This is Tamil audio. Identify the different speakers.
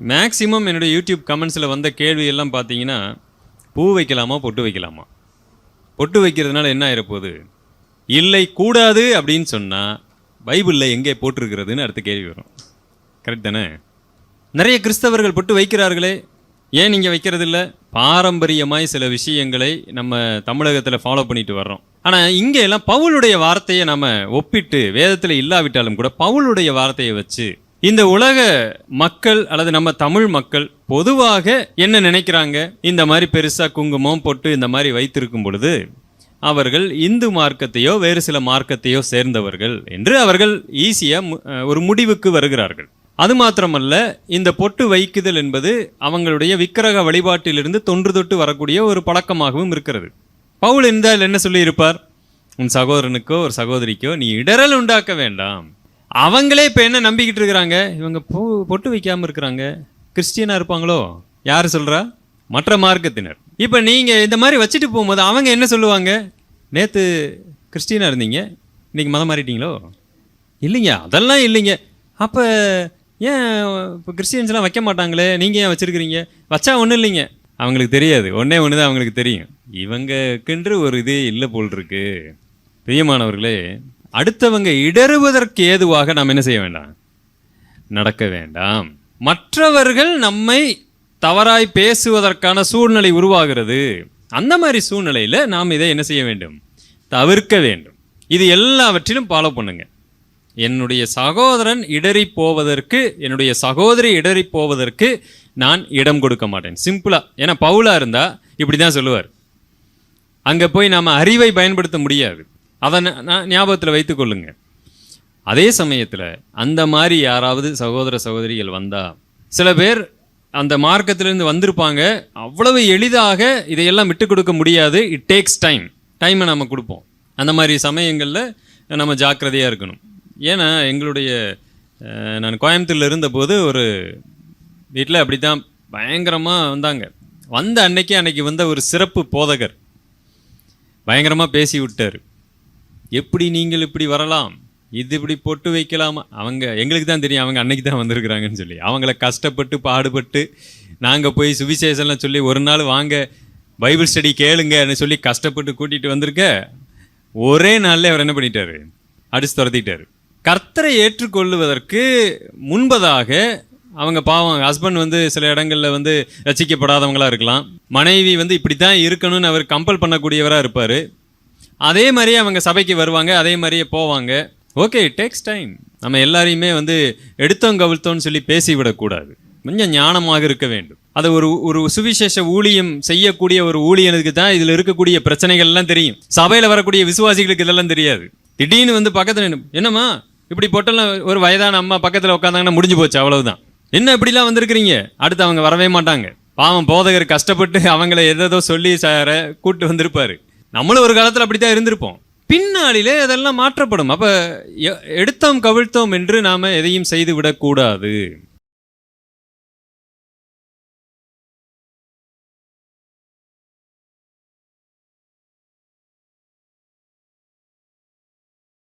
Speaker 1: மேக்ஸிமம் என்னுடைய யூடியூப் கமெண்ட்ஸில் வந்த கேள்வி எல்லாம் பார்த்தீங்கன்னா பூ வைக்கலாமா பொட்டு வைக்கலாமா? பொட்டு வைக்கிறதுனால என்ன ஆயிரப்போகுது? இல்லை கூடாது அப்படின்னு சொன்னால் பைபிளில் எங்கே போட்டிருக்கிறதுன்னு அடுத்த கேள்வி வரும். கரெக்ட் தானே? நிறைய கிறிஸ்தவர்கள் பொட்டு வைக்கிறார்களே. ஏன் நீங்கள் வைக்கிறதில்ல? பாரம்பரியமாய் சில விஷயங்களை நம்ம தமிழகத்தில் ஃபாலோ பண்ணிட்டு வர்றோம். ஆனால் இங்கே எல்லாம் பவுலுடைய வார்த்தையை நம்ம ஒப்பிட்டு வேதத்தில் இல்லாவிட்டாலும் கூட பவுலுடைய வார்த்தையை வச்சு இந்த உலக மக்கள் அல்லது நம்ம தமிழ் மக்கள் பொதுவாக என்ன நினைக்கிறாங்க? இந்த மாதிரி பெருசாக குங்குமம் பொட்டு இந்த மாதிரி வைத்திருக்கும் பொழுது அவர்கள் இந்து மார்க்கத்தையோ வேறு சில மார்க்கத்தையோ சேர்ந்தவர்கள் என்று அவர்கள் ஈஸியாக மு- ஒரு முடிவுக்கு வருகிறார்கள். அது மாத்திரமல்ல இந்த பொட்டு வைக்குதல் என்பது அவங்களுடைய விக்கிரக வழிபாட்டிலிருந்து தொன்று தொட்டு வரக்கூடிய ஒரு பழக்கமாகவும் இருக்கிறது. பவுல் இருந்தால் என்ன சொல்லியிருப்பார்? உன் சகோதரனுக்கோ ஒரு சகோதரிக்கோ நீ இடரல் உண்டாக்க வேண்டாம். அவங்களே இப்போ என்ன நம்பிக்கிட்டு இருக்கிறாங்க? இவங்க பூ பொட்டு வைக்காமல் இருக்கிறாங்க. கிறிஸ்டியனாக இருப்பாங்களோ? யார் சொல்கிறா மற்ற மார்க்கத்தினர். இப்போ நீங்கள் இந்த மாதிரி வச்சுட்டு போகும்போது அவங்க என்ன சொல்லுவாங்க? நேற்று கிறிஸ்டியனாக இருந்தீங்க. இன்னைக்கு மதம் மாறிட்டீங்களோ? இல்லைங்க அதெல்லாம் இல்லைங்க. அப்போ ஏன் இப்போ கிறிஸ்டியன்ஸ்லாம் வைக்க மாட்டாங்களே? நீங்கள் ஏன் வச்சுருக்கிறீங்க? வச்சா ஒன்றும் இல்லைங்க. அவங்களுக்கு தெரியாது. ஒன்றே ஒன்று தான் அவங்களுக்கு தெரியும். இவங்கக்குன்று ஒரு இதே இல்லை போல் இருக்கு. பிரியமானவர்களே அடுத்தவங்க இடறுவதற்கு ஏதுவாக நாம் என்ன செய்ய வேண்டாம்? நடக்க வேண்டாம். மற்றவர்கள் நம்மை தவறாய் பேசுவதற்கான சூழ்நிலை உருவாகிறது. அந்த மாதிரி சூழ்நிலையில் நாம் இதை என்ன செய்ய வேண்டும்? தவிர்க்க வேண்டும். இது எல்லாவற்றிலும் ஃபாலோ பண்ணுங்க. என்னுடைய சகோதரன் இடறி போவதற்கு என்னுடைய சகோதரி இடறி போவதற்கு நான் இடம் கொடுக்க மாட்டேன். சிம்பிளாக ஏன்னா பவுலாக இருந்தால் இப்படி தான் சொல்லுவார். அங்கே போய் நாம் அறிவை பயன்படுத்த முடியாது. அதை நான் ஞாபகத்தில் வைத்து கொள்ளுங்க. அதே சமயத்தில் அந்த மாதிரி யாராவது சகோதர சகோதரிகள் வந்தால் சில பேர் அந்த மார்க்கத்திலிருந்து வந்திருப்பாங்க. அவ்வளவு எளிதாக இதையெல்லாம் விட்டு கொடுக்க முடியாது. இட் டேக்ஸ் டைம் டைமை நம்ம கொடுப்போம். அந்த மாதிரி சமயங்களில் நம்ம ஜாக்கிரதையாக இருக்கணும். ஏன்னா எங்களுடைய நான் கோயம்புத்தூரில் இருந்தபோது ஒரு வீட்டில் அப்படி தான் பயங்கரமாக வந்தாங்க. வந்த அன்னைக்கு அன்னைக்கு வந்த ஒரு சிறப்பு போதகர். பயங்கரமாக பேசி விட்டார். எப்படி நீங்கள் இப்படி வரலாம்? இது இப்படி பொட்டு வைக்கலாமா. அவங்க எங்களுக்கு தான் தெரியும் அவங்க அன்னைக்கு தான் வந்திருக்கிறாங்கன்னு சொல்லி. அவங்கள கஷ்டப்பட்டு பாடுபட்டு நாங்கள் போய் சுவிசேஷம்லாம் சொல்லி ஒரு நாள் வாங்க பைபிள் ஸ்டடி கேளுங்கன்னு சொல்லி கஷ்டப்பட்டு கூட்டிகிட்டு வந்திருக்க ஒரே நாளில் அவர் என்ன பண்ணிட்டாரு? அடிச்சு துரத்திட்டார். கர்த்தரை ஏற்றுக்கொள்ளுவதற்கு முன்பதாக அவங்க பாவம் ஹஸ்பண்ட் வந்து சில இடங்களில் வந்து ரசிக்கப்படாதவங்களாக இருக்கலாம். மனைவி வந்து இப்படி தான் இருக்கணும்னு அவர் கம்பல் பண்ணக்கூடியவராக இருப்பார். அதே மாதிரியே அவங்க சபைக்கு வருவாங்க அதே மாதிரியே போவாங்க. ஓகே டேக்ஸ் டைம் நம்ம எல்லாரையுமே வந்து எடுத்தோம் கவிழ்த்தோம்னு சொல்லி பேசிவிடக்கூடாது. கொஞ்சம் ஞானமாக இருக்க வேண்டும். அது ஒரு ஒரு சுவிசேஷ ஊழியம் செய்யக்கூடிய ஒரு ஊழியனுக்கு தான் இதில் இருக்கக்கூடிய பிரச்சனைகள் எல்லாம் தெரியும். சபையில் வரக்கூடிய விசுவாசிகளுக்கு இதெல்லாம் தெரியாது. திடீர்னு வந்து பக்கத்தில் என்னம்மா இப்படி போட்டெல்லாம் ஒரு வயதான அம்மா பக்கத்தில் உட்காந்தாங்கன்னா முடிஞ்சு போச்சு அவ்வளவுதான். என்ன இப்படிலாம் வந்திருக்கிறீங்க? அடுத்து அவங்க வரவே மாட்டாங்க. பாவம் போதகர் கஷ்டப்பட்டு அவங்கள எதோ சொல்லி சார கூப்பிட்டு வந்திருப்பாரு. நம்மளும் ஒரு காலத்தில் அப்படித்தான் இருந்திருப்போம். பின்னாளிலே அதெல்லாம் மாற்றப்படும். அப்போ எ- எடுத்தோம் கவிழ்த்தோம் என்று நாம் எதையும் செய்து விடக்கூடாது.